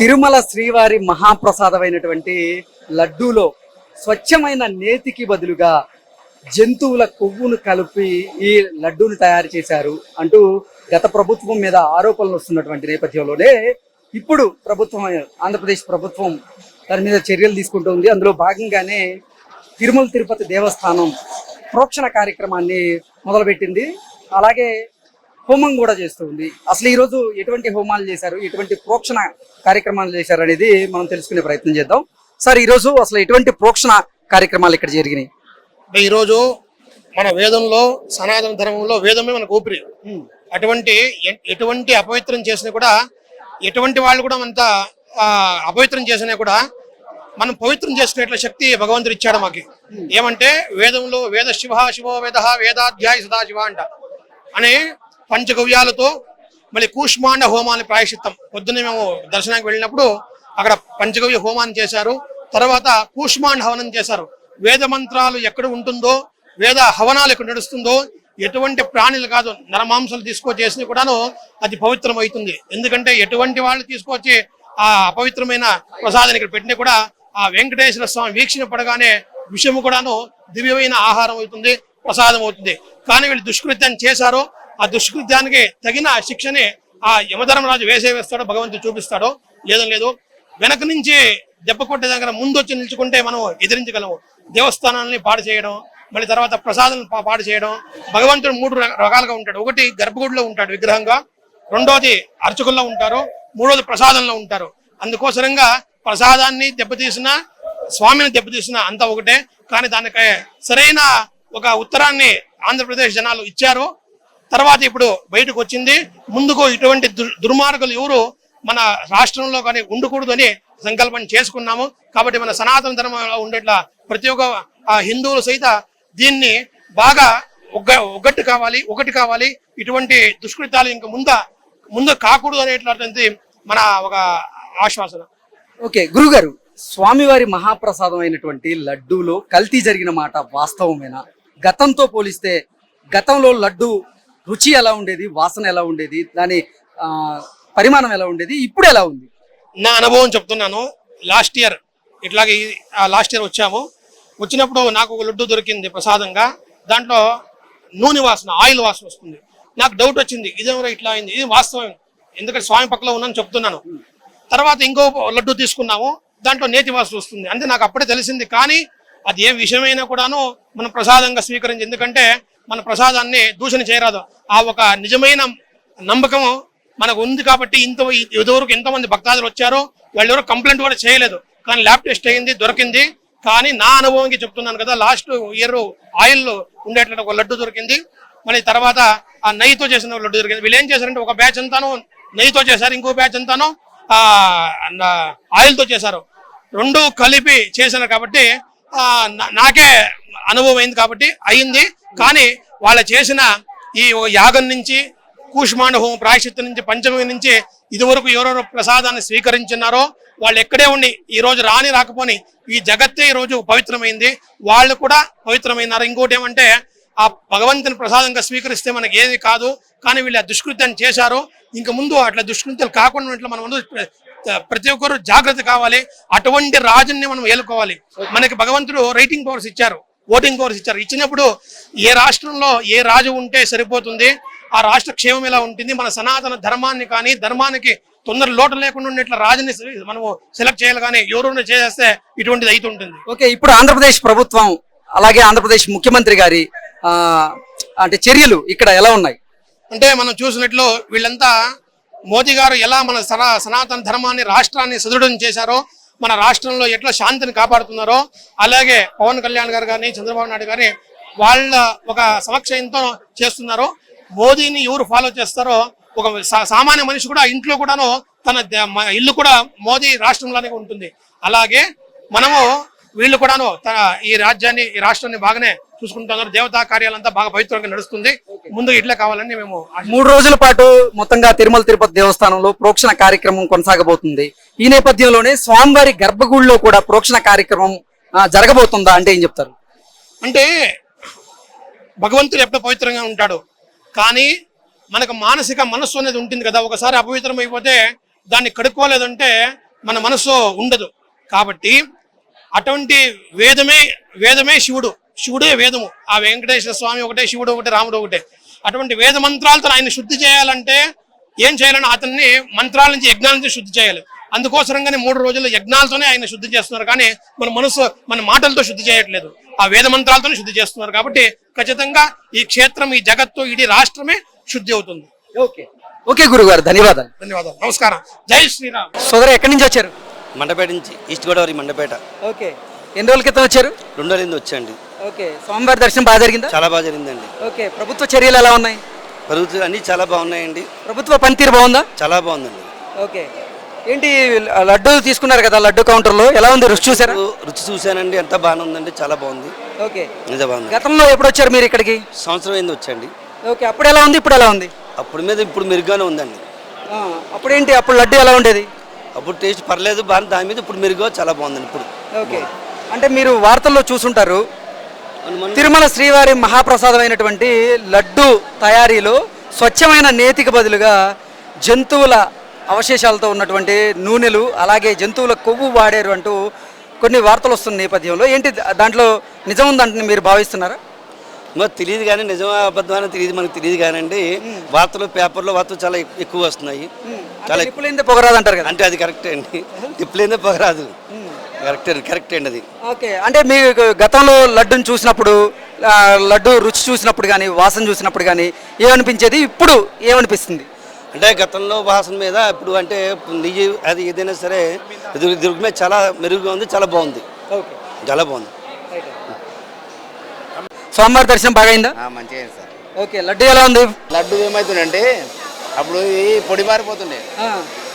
తిరుమల శ్రీవారి మహాప్రసాదమైనటువంటి లడ్డూలో స్వచ్ఛమైన నేతికి బదులుగా జంతువుల కొవ్వును కలిపి ఈ లడ్డూను తయారు చేశారు అంటూ గత ప్రభుత్వం మీద ఆరోపణలు వస్తున్నటువంటి నేపథ్యంలోనే ఇప్పుడు ప్రభుత్వం ఆంధ్రప్రదేశ్ ప్రభుత్వం దాని మీద చర్యలు తీసుకుంటుంది అందులో భాగంగానే తిరుమల తిరుపతి దేవస్థానం ప్రోక్షణ కార్యక్రమాన్ని మొదలుపెట్టింది. అలాగే హోమం కూడా చేస్తుంది అసలు ఈ రోజు ఎటువంటి హోమాలు చేశారు? ఎటువంటి ప్రోక్షణ కార్యక్రమాలు చేశారు అనేది మనం తెలుసుకునే ప్రయత్నం చేద్దాం. సార్ ఈ రోజు అసలు ఎటువంటి ప్రోక్షణ కార్యక్రమాలు ఇక్కడ జరిగినాయి? ఈరోజు మన వేదంలో సనాతన ధర్మంలో వేదమే మనకు ఊపిరి అటువంటి ఎటువంటి అపవిత్రం చేసినా కూడా ఎటువంటి వాళ్ళు కూడా అంత అపవిత్రం చేసినా కూడా మనం పవిత్రం చేసుకునేట్ల శక్తి భగవంతుడు ఇచ్చాడు మాకు. ఏమంటే వేదంలో వేద శివ శివో వేద వేదాధ్యాయ సదాశివ అంట. అనే పంచగవ్యాలతో మళ్ళీ కూష్మాండ హోమాన్ని ప్రాయశ్చిత్తం. పొద్దున్నే మేము దర్శనానికి వెళ్ళినప్పుడు అక్కడ పంచగవ్య హోమాన్ని చేశారు. తర్వాత కూష్మాండ హవనం చేశారు. వేద మంత్రాలు ఎక్కడ ఉంటుందో వేద హవనాలు ఎక్కడ నడుస్తుందో ఎటువంటి ప్రాణులు కాదు నరమాంసాలు తీసుకొచ్చేసి కూడాను అది పవిత్రం అవుతుంది ఎందుకంటే ఎటువంటి వాళ్ళు తీసుకొచ్చి ఆ అపవిత్రమైన ప్రసాదాన్ని ఇక్కడ పెట్టినా కూడా ఆ వెంకటేశ్వర స్వామి వీక్షణ పడగానే విషయము కూడాను దివ్యమైన ఆహారం అవుతుంది ప్రసాదం అవుతుంది. కానీ వీళ్ళు దుష్కృత్యాన్ని చేశారు. ఆ దుష్కృత్యానికి తగిన శిక్షని ఆ యమధర్మరాజు వేసే వేస్తాడో భగవంతుడు చూపిస్తాడో లేదో లేదు. వెనక నుంచి దెబ్బ కొట్టే దగ్గర ముందు వచ్చి నిల్చుకుంటే మనం ఎదిరించగలము. దేవస్థానాన్ని పాడు చేయడం మళ్ళీ తర్వాత ప్రసాదం పా- పాడు చేయడం భగవంతుడు మూడు రకాలుగా ఉంటాడు. ఒకటి గర్భగుడిలో ఉంటాడు విగ్రహంగా రెండోది అర్చకుల్లో ఉంటారు మూడోది ప్రసాదంలో ఉంటారు. అందుకోసరంగా ప్రసాదాన్ని దెబ్బతీసిన స్వామిని దెబ్బతీసిన అంతా ఒకటే. కానీ దానికి సరైన ఒక ఉత్తరాన్ని ఆంధ్రప్రదేశ్ జనాలు ఇచ్చారు. తర్వాత ఇప్పుడు బయటకు వచ్చింది ముందుకు ఇటువంటి దుర్- దుర్మార్గులు ఎవరు మన రాష్ట్రంలో కానీ ఉండకూడదు అని సంకల్పం చేసుకున్నాము. కాబట్టి మన సనాతన ధర్మంలో ఉండేట్లా ప్రతి ఒక్క ఆ, హిందువులు సైత దీన్ని బాగా ఒగ్గ ఒగ్గట్టు కావాలి ఒకటి కావాలి. ఇటువంటి దుష్కృత్యాలు ఇంకా ముంద ముందు కాకూడదు అనేటువంటి మన ఒక ఆశ్వాసన. ఓకే గురుగారు స్వామివారి మహాప్రసాదం అయినటువంటి లడ్డూలో కల్తీ జరిగిన మాట వాస్తవమేనా? గతంతో పోలిస్తే గతంలో లడ్డు రుచి ఎలా ఉండేది? వాసన ఎలా ఉండేది? దాని పరిమాణం ఎలా ఉండేది? ఇప్పుడు ఎలా ఉంది? నా అనుభవం చెప్తున్నాను. లాస్ట్ ఇయర్ ఇట్లాగే లాస్ట్ ఇయర్ వచ్చాము. వచ్చినప్పుడు నాకు ఒక లడ్డు దొరికింది ప్రసాదంగా. దాంట్లో నూనె వాసన ఆయిల్ వాసన వస్తుంది. నాకు డౌట్ వచ్చింది. ఇదేమో ఇట్లా అయింది? ఇది వాస్తవం. ఎందుకంటే స్వామి పక్కలో ఉన్నాను చెప్తున్నాను. తర్వాత ఇంకో లడ్డు తీసుకున్నాము. దాంట్లో నేతి వాసన వస్తుంది. అంటే నాకు అప్పుడే తెలిసింది. కానీ అది ఏ విషయమైనా కూడాను మనం ప్రసాదంగా స్వీకరించి ఎందుకంటే మన ప్రసాదాన్ని దూషణ చేయరాదు. ఆ ఒక నిజమైన నమ్మకం మనకు ఉంది కాబట్టి ఇంత ఎదువరకు ఎంతమంది భక్తాదులు వచ్చారో వాళ్ళు కంప్లైంట్ కూడా చేయలేదు. కానీ ల్యాబ్ టెస్ట్ అయింది దొరికింది. కానీ నా అనుభవంకి చెప్తున్నాను కదా లాస్ట్ ఇయర్ ఆయిల్ ఉండేటువంటి ఒక లడ్డు దొరికింది. మళ్ళీ తర్వాత ఆ నెయ్యితో చేసిన లడ్డు దొరికింది. వీళ్ళు ఏం చేశారంటే ఒక బ్యాచ్ అంతాను నెయ్యితో చేశారు ఇంకో బ్యాచ్ అంతాను ఆ ఆయిల్తో చేశారు. రెండు కలిపి చేశారు కాబట్టి నాకే అనుభవం అయింది కాబట్టి అయింది. కానీ వాళ్ళు చేసిన ఈ యాగం నుంచి కూష్మాండ హోమం ప్రాయశ్చిత్తం నుంచి పంచమి నుంచి ఇదివరకు ఎవరెవరు ప్రసాదాన్ని స్వీకరించున్నారో వాళ్ళు ఎక్కడే ఉండి ఈ రోజు రాని రాకపోని ఈ జగత్తే ఈ రోజు పవిత్రమైంది. వాళ్ళు కూడా పవిత్రమైనారు. ఇంకోటి ఏమంటే ఆ భగవంతుని ప్రసాదంగా స్వీకరిస్తే మనకి ఏది కాదు కానీ వీళ్ళు ఆ దుష్కృత్యాన్ని చేశారు. ఇంక ముందు అట్లా దుష్కృత్యాలు కాకుండా ఇట్లా మనం ప్రతి ఒక్కరు జాగ్రత్త కావాలి. అటువంటి రాజుని మనం ఏలుకోవాలి. మనకి భగవంతుడు రైటింగ్ పవర్స్ ఇచ్చారు. ఓటింగ్ పవర్స్ ఇచ్చారు. ఇచ్చినప్పుడు ఏ రాష్ట్రంలో ఏ రాజు ఉంటే సరిపోతుంది? ఆ రాష్ట్ర క్షేమం ఎలా ఉంటుంది? మన సనాతన ధర్మాన్ని కానీ ధర్మానికి తొందర లోటు లేకుండా ఉండేట్ల రాజుని మనము సెలెక్ట్ చేయాలి కానీ ఎవరు చేస్తే ఇటువంటిది అవుతుంటుంది ఓకే ఇప్పుడు ఆంధ్రప్రదేశ్ ప్రభుత్వం అలాగే ఆంధ్రప్రదేశ్ ముఖ్యమంత్రి గారి అంటే చర్యలు ఇక్కడ ఎలా ఉన్నాయి? అంటే మనం చూసినట్లు వీళ్ళంతా మోదీ గారు ఎలా మన సనా సనాతన ధర్మాన్ని రాష్ట్రాన్ని సుదృఢం చేశారో మన రాష్ట్రంలో ఎట్లా శాంతిని కాపాడుతున్నారో అలాగే పవన్ కళ్యాణ్ గారు కానీ చంద్రబాబు నాయుడు కానీ వాళ్ళ ఒక సమక్షయంతో చేస్తున్నారు. మోదీని ఎవరు ఫాలో చేస్తారో ఒక సా- సామాన్య మనిషి కూడా ఇంట్లో కూడాను తన ఇల్లు కూడా మోదీ రాష్ట్రంలోనే ఉంటుంది. అలాగే మనము వీళ్ళు కూడాను తన ఈ రాజ్యాన్ని ఈ రాష్ట్రాన్ని బాగానే చూసుకుంటున్నారు దేవతా కార్యాలంతా బాగా పవిత్రంగా నడుస్తుంది. ముందు ఇట్లా కావాలని మేము మూడు రోజుల పాటు మొత్తంగా తిరుమల తిరుపతి దేవస్థానంలో ప్రోక్షణ కార్యక్రమం కొనసాగబోతుంది. ఈ నేపథ్యంలోనే స్వామివారి గర్భగుడిలో కూడా ప్రోక్షణ కార్యక్రమం జరగబోతుందా అంటే ఏం చెప్తారు? అంటే భగవంతుడు ఎప్పుడు పవిత్రంగా ఉంటాడు. కానీ మనకు మానసిక మనస్సు అనేది ఉంటుంది కదా ఒకసారి అపవిత్రం అయిపోతే దాన్ని కడుక్కోలేదంటే మన మనసు ఉండదు. కాబట్టి అటువంటి వేదమే వేదమే శివుడు. శివుడే వేదము. ఆ వెంకటేశ్వర స్వామి ఒకటే శివుడు ఒకటే రాముడు ఒకటే. అటువంటి వేద మంత్రాలతో ఆయన శుద్ధి చేయాలంటే ఏం చేయాలని అతన్ని మంత్రాల నుంచి యజ్ఞాల నుంచి శుద్ధి చేయాలి. అందుకోసరంగానే మూడు రోజులు యజ్ఞాలతోనే ఆయన శుద్ధి చేస్తున్నారు. కానీ మన మనసు మన మాటలతో శుద్ధి చేయట్లేదు. ఆ వేద మంత్రాలతోనే శుద్ధి చేస్తున్నారు. కాబట్టి ఖచ్చితంగా ఈ క్షేత్రం ఈ జగత్తు ఇడీ రాష్ట్రమే శుద్ధి అవుతుంది. ఓకే. ఓకే గురుగారు ధన్యవాదాలు. ధన్యవాదాలు. నమస్కారం. జై శ్రీరామ్. సోదరు ఎక్కడి నుంచి వచ్చారు? మండపేట నుంచి ఈస్ట్ గోదావరి మండపేట. ఓకే. ఎన్ని రోజుల క్రితం వచ్చారు? రెండు రోజుల వచ్చండి ఓకే. స్వామివారి దర్శనం బాగా జరిగిందా? చాలా బాగా జరిగిందండి. ఓకే. ప్రభుత్వ చర్యలు ఎలా ఉన్నాయి? ప్రభుత్వం అన్నీ చాలా బాగున్నాయండి. ప్రభుత్వ పనితీరు బాగుందా? చాలా బాగుందండి. ఓకే. ఏంటి లడ్డు తీసుకున్నారు కదా లడ్డు కౌంటర్లో. ఎలా ఉంది? రుచి చూసారా? రుచి చూశానండి. ఎంత బాగానే ఉందండి చాలా బాగుంది. ఓకే. నిజం బాగుంది. గతంలో ఎప్పుడు వచ్చారు మీరు ఇక్కడికి? సంవత్సరం అయింది వచ్చండి. ఓకే. అప్పుడు ఎలా ఉంది? ఇప్పుడు ఎలా ఉంది? అప్పుడు మీద ఇప్పుడు మెరుగ్గానే ఉందండి. ఆ, అప్పుడేంటి అప్పుడు లడ్డు ఎలా ఉండేది? అప్పుడు టేస్ట్ పర్లేదు. బాగా దాని మీద ఇప్పుడు మెరుగ్గా చాలా బాగుందండి ఇప్పుడు. ఓకే. అంటే మీరు వార్తల్లో చూసుంటారు. తిరుమల శ్రీవారి మహాప్రసాదమైనటువంటి లడ్డు తయారీలో స్వచ్ఛమైన నేతికి బదులుగా జంతువుల అవశేషాలతో ఉన్నటువంటి నూనెలు అలాగే జంతువుల కొవ్వు వాడారు అంటూ కొన్ని వార్తలు వస్తున్న నేపథ్యంలో ఏంటి దాంట్లో నిజం ఉందంటే మీరు భావిస్తున్నారా? మరి తెలియదు కానీ నిజమా అబద్ధమని తెలియదు మనకు తెలియదు కానండి. వార్తలు పేపర్లో వార్తలు చాలా ఎక్కు- ఎక్కువ వస్తున్నాయి. చాలా ఎక్కువ. నిప్పులైందే పొగరాదు అంటారు కదా. అంటే అది కరెక్టే అండి. తిప్పలేదే పొగరాదు. కరెక్టే కరెక్టే అండి అది. ఓకే అంటే మీకు గతంలో లడ్డుని చూసినప్పుడు లడ్డు రుచి చూసినప్పుడు కానీ వాసన చూసినప్పుడు కానీ ఏమనిపించేది? ఇప్పుడు ఏమనిపిస్తుంది? అంటే గతంలో వాసన మీద ఇప్పుడు అంటే నెయ్యి అది ఏదైనా సరే ఇది దుర్గ మీద చాలా మెరుగుగా ఉంది చాలా బాగుంది. ఓకే. చాలా బాగుంది. స్వామివారి దర్శనం బాగా అయిందా మంచిగా అయింది సార్. ఓకే లడ్డు ఎలా ఉంది? లడ్డు ఏమవుతుందంటే అప్పుడు పొడి బారిపోతుండే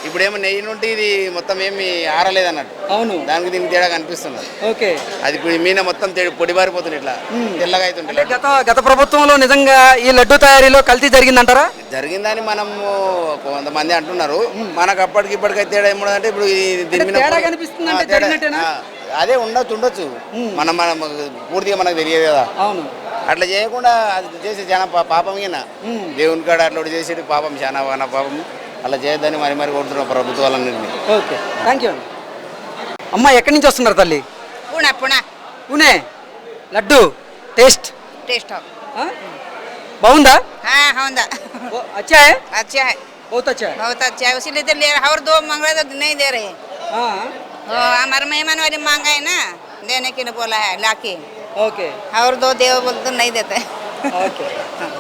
ఆ, ఇప్పుడు ఏమో నెయ్యి నుండి ఇది మొత్తం ఏమి ఆరలేదు అన్నట్టు అవును. దానికి దీనికి తేడా కనిపిస్తున్నది. ఓకే. అది ఇప్పుడు మీన మొత్తం తె- పొడి బారిపోతుంది ఇట్లా. తెల్లగా అంటే గత గత ప్రభుత్వంలో నిజంగా ఈ లడ్డు తయారీలో కల్తీ జరిగిందంటారా? జరిగిందని మనము కొంతమంది అంటున్నారు. మనకు అప్పటికి ఇప్పటికైతే తేడా ఏముండదంటే ఇప్పుడు దీని మీద కనిపిస్తుంది అదే ఉండొచ్చు ఉండొచ్చు. మనం మనం పూర్తిగా మనకు తెలియదు కదా. అవును. అట్లా చేయకుండా అది చేసి చాలా పాపం ఈయన. దేవుని కాడ అట్లా చేసేది పాపం చాలా పాపం. అలా చేయొద్దని మరి మరి కొడుతున్నాం ప్రభుత్వాలన్నింటినీ ఓకే థ్యాంక్ యూ అమ్మ ఎక్కడి నుంచి వస్తున్నారు తల్లి पुणा पुणा పూణే లడ్డు టేస్ట్ टेस्ट हो ఆ? బాగుందా हाँ होंदा ఓ, అచ్చా హై? अच्छा है बहुत अच्छा है बहुत अच्छा है इसीलिए तो ले और दो मांग रहे तो नहीं दे रहे हाँ तो हमारे मेहमान वाली मांगा है ना देने के लिए बोला है लाके ओके और दो देव बोल तो नहीं देते ओके